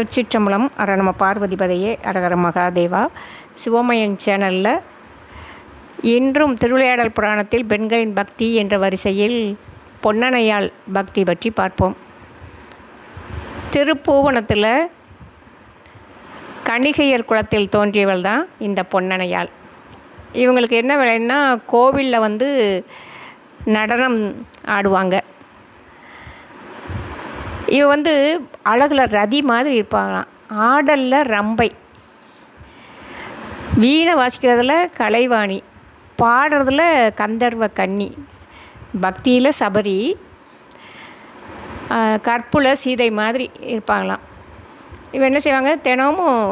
திருச்சிற்றம்பலம் அர நம்ம பார்வதிபதையே அரகர மகாதேவா. சிவமயம் சேனலில் இன்றும் திருவிளையாடல் புராணத்தில் பெண்களின் பக்தி என்ற வரிசையில் பொன்னணையால் பக்தி பற்றி பார்ப்போம். திருப்பூவனத்தில் கணிகையர் குலத்தில் தோன்றியவள் தான் இந்த பொன்னணையாள் இவங்களுக்கு என்ன வேலைன்னா கோவிலில் வந்து நடனம் ஆடுவாங்க. இவ வந்து அழகில் ரதி மாதிரி இருப்பாங்களாம். ஆடலில் ரம்பை. வீணை வாசிக்கிறதுல கலைவாணி. பாடுறதுல கந்தர்வ கன்னி. பக்தியில் சபரி. கற்புல சீதை மாதிரி இருப்பாங்களாம். இவ என்ன செய்வாங்க? தினமும்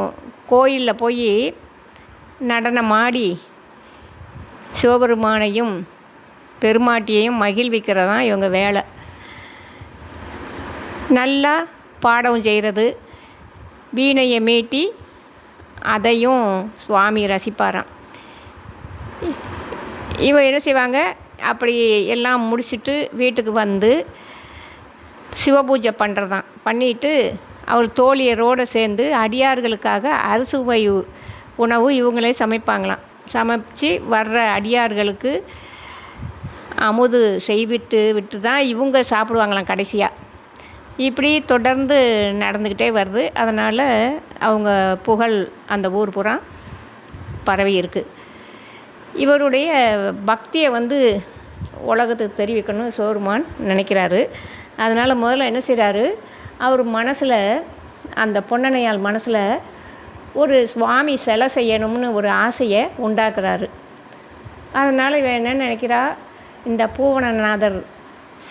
கோயிலில் போய் நடனம் ஆடி சிவபெருமானையும் பெருமாட்டியையும் மகிழ்விக்கிறது தான் இவங்க வேலை. நல்லா பாடவும் செய்கிறது. வீணையை மீட்டி அதையும் சுவாமி ரசிப்பாராம். இவ என்ன செய்வாங்க? அப்படி எல்லாம் முடிச்சுட்டு வீட்டுக்கு வந்து சிவபூஜை பண்ணுறதான் பண்ணிவிட்டு அவள் தோழியரோடு சேர்ந்து அடியார்களுக்காக அறுசுவை உணவு இவங்களே சமைப்பாங்களாம். சமைச்சு வர்ற அடியார்களுக்கு அமுது செய்விட்டு விட்டு தான் இவங்க சாப்பிடுவாங்களாம் கடைசியாக இப்படி தொடர்ந்து நடந்துக்கிட்டே வருது. அதனால் அவங்க புகழ் அந்த ஊர் புறா பரவி இருக்குது இவருடைய பக்தியை வந்து உலகத்துக்கு தெரிவிக்கணும்னு சோருமான் நினைக்கிறாரு. அதனால் முதல்ல என்ன செய்கிறாரு அவர் மனசில் அந்த பொன்னணையால் மனசில் ஒரு சுவாமி சிலை செய்யணும்னு ஒரு ஆசையை உண்டாக்குறாரு. அதனால் இவன் என்ன நினைக்கிறா? இந்த பூவனநாதர்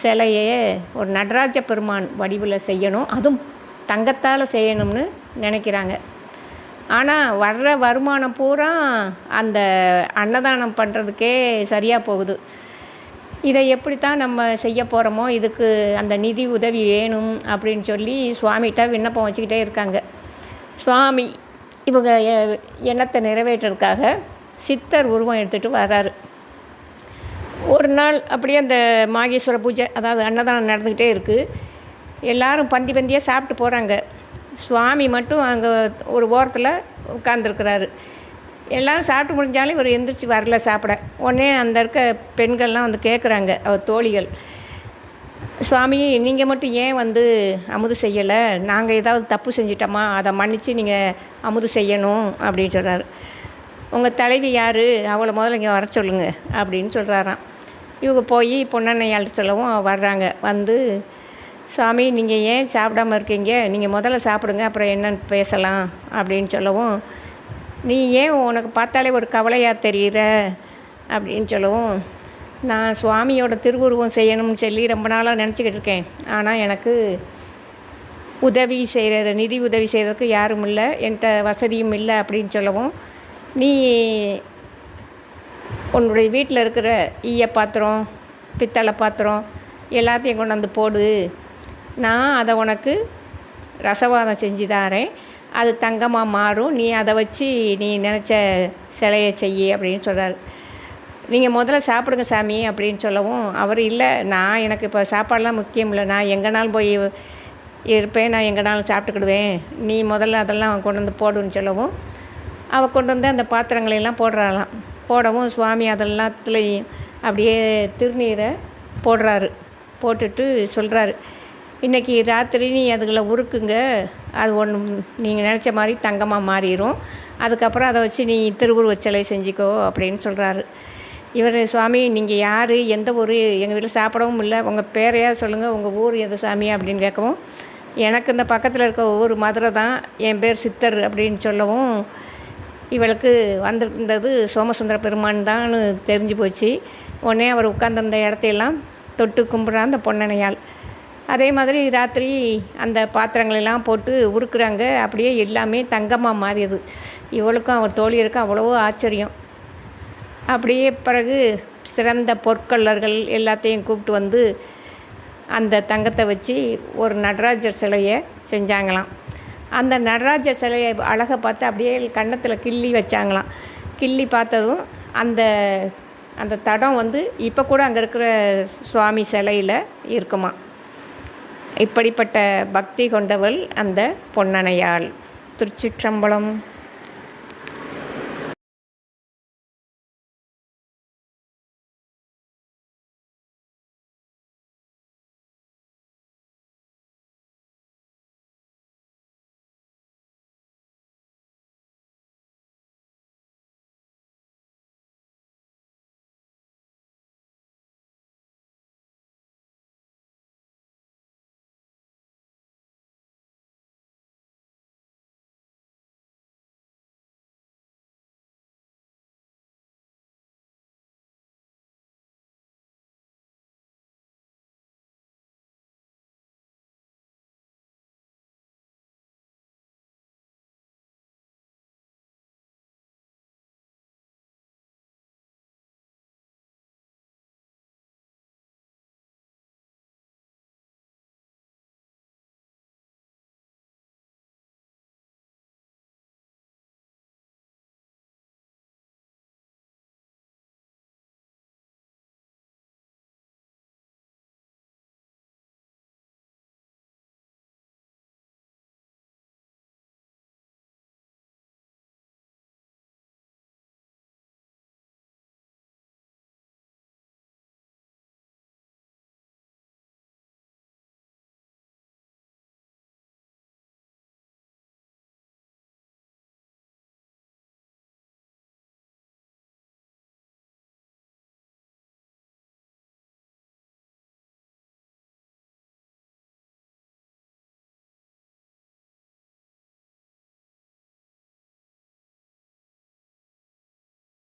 சிலையை ஒரு நடராஜ பெருமான் வடிவில் செய்யணும். அதுவும் தங்கத்தால் செய்யணும்னு நினைக்கிறாங்க. ஆனால் வர்ற வருமானம் பூரா அந்த அன்னதானம் பண்ணுறதுக்கே சரியாக போகுது. இதை எப்படித்தான் நம்ம செய்ய போகிறோமோ இதுக்கு அந்த நிதி உதவி வேணும் அப்படின்னு சொல்லி சுவாமிகிட்ட விண்ணப்பம் வச்சுக்கிட்டே இருக்காங்க. சுவாமி இவங்க எண்ணத்தை நிறைவேற்றுறதுக்காக சித்தர் உருவம் எடுத்துகிட்டு வர்றாரு. ஒரு நாள் அப்படியே அந்த மாகேஸ்வர பூஜை அதாவது அன்னதானம் நடந்துக்கிட்டே இருக்குது எல்லோரும் பந்தி பந்தியாக சாப்பிட்டு போகிறாங்க சுவாமி மட்டும் அங்கே ஒரு ஓரத்தில் உட்காந்துருக்கிறாரு எல்லோரும் சாப்பிட்டு முடிஞ்சாலும் இவர் எந்திரிச்சு வரல சாப்பிட. உடனே அந்த இருக்க பெண்கள்லாம் வந்து கேட்குறாங்க அவர் தோழிகள். சுவாமி நீங்கள் மட்டும் ஏன் வந்து அமுது செய்யலை? நாங்கள் ஏதாவது தப்பு செஞ்சிட்டோமா? அதை மன்னித்து நீங்கள் அமுது செய்யணும் அப்படின்னு சொல்கிறாரு உங்கள் தலைவி யார்? அவளை முதல்ல இங்கே வர சொல்லுங்கள் அப்படின்னு சொல்கிறாராம் இவங்க போய் பொன்னண்ணையாள் சொல்லவும் வர்றாங்க. வந்து சுவாமி நீங்கள் ஏன் சாப்பிடாம இருக்கீங்க? நீங்கள் முதல்ல சாப்பிடுங்க அப்புறம் என்னன்னு பேசலாம் அப்படின்னு சொல்லவும் நீ ஏன் உனக்கு பார்த்தாலே ஒரு கவலையாக தெரிகிற அப்படின்னு சொல்லவும் நான் சுவாமியோட திருவுருவம் செய்யணும்னு சொல்லி ரொம்ப நாளாக நினச்சிக்கிட்டு இருக்கேன். ஆனால் எனக்கு உதவி செய்கிற நிதி உதவி செய்கிறதுக்கு யாரும் இல்லை. என்கிட்ட வசதியும் இல்லை அப்படின்னு சொல்லவும் நீ உன்னுடைய வீட்டில் இருக்கிற ஈய பாத்திரம் பித்தளை பாத்திரம் எல்லாத்தையும் கொண்டு வந்து போடு. நான் அதை உனக்கு ரசவாதம் செஞ்சு தாரேன். அது தங்கமாக மாறும். நீ அதை வச்சு நீ நினச்ச சிலையை செய்ய அப்படின்னு சொல்கிறார் நீங்கள் முதல்ல சாப்பிடுங்க சாமி அப்படின்னு சொல்லவும் அவர் இல்லை நான் எனக்கு இப்போ சாப்பாடெலாம் முக்கியம் இல்லை. நான் எங்கேனாலும் போய் இருப்பேன். நான் எங்கேனாலும் சாப்பிட்டுக்கிடுவேன். நீ முதல்ல அதெல்லாம் கொண்டு வந்து போடுன்னு சொல்லவும் அவள் கொண்டு வந்து அந்த பாத்திரங்களையெல்லாம் போடுறாளாம். போடவும் சுவாமி அதெல்லாத்துலேயும் அப்படியே திருநீரை போடுறாரு. போட்டுட்டு சொல்கிறாரு இன்றைக்கி ராத்திரி நீ அதுகளை உருக்குங்க. அது ஒன்று நீங்கள் நினச்ச மாதிரி தங்கமாக மாறிடும் அதுக்கப்புறம் அதை வச்சு நீ திருவுருவச் சிலை செஞ்சுக்கோ அப்படின்னு சொல்கிறாரு இவர் சுவாமி நீங்கள் யார்? எந்த ஊர்? எங்கள் வீட்டில் சாப்பிடவும் இல்லை. உங்கள் பேரையாக சொல்லுங்கள் உங்கள் ஊர் எது சாமி? அப்படின்னு கேட்கவும் எனக்கு இந்த பக்கத்தில் இருக்க ஊர் மதுரை தான். என் பேர் சித்தர் அப்படின்னு சொல்லவும் இவளுக்கு வந்திருந்தது சோமசுந்தர பெருமான் தான் தெரிஞ்சு போச்சு. உடனே அவர் உட்காந்துருந்த இடத்தையெல்லாம் தொட்டு கும்பிட்றா அந்த பொன்னணையால் அதே மாதிரி ராத்திரி அந்த பாத்திரங்களெல்லாம் போட்டு உருக்குறாங்க. அப்படியே எல்லாமே தங்கமாக மாறியது. இவளுக்கும் அவர் தோழியருக்கும் அவ்வளவோ ஆச்சரியம். அப்படியே பிறகு சிறந்த பொற்கொள்ளர்கள் எல்லாத்தையும் கூப்பிட்டு வந்து அந்த தங்கத்தை வச்சு ஒரு நடராஜர் சிலையை செஞ்சாங்களாம். அந்த நடராஜர் சிலையை அழகை பார்த்து அப்படியே கன்னத்தில் கிள்ளி வச்சாங்களாம். கிள்ளி பார்த்ததும் அந்த அந்த தடம் வந்து இப்போ கூட அங்கே இருக்கிற சுவாமி சிலையில் இருக்குமா இப்படிப்பட்ட பக்தி கொண்டவள் அந்த பொன்னணையாள் திருச்சிற்றம்பலம்.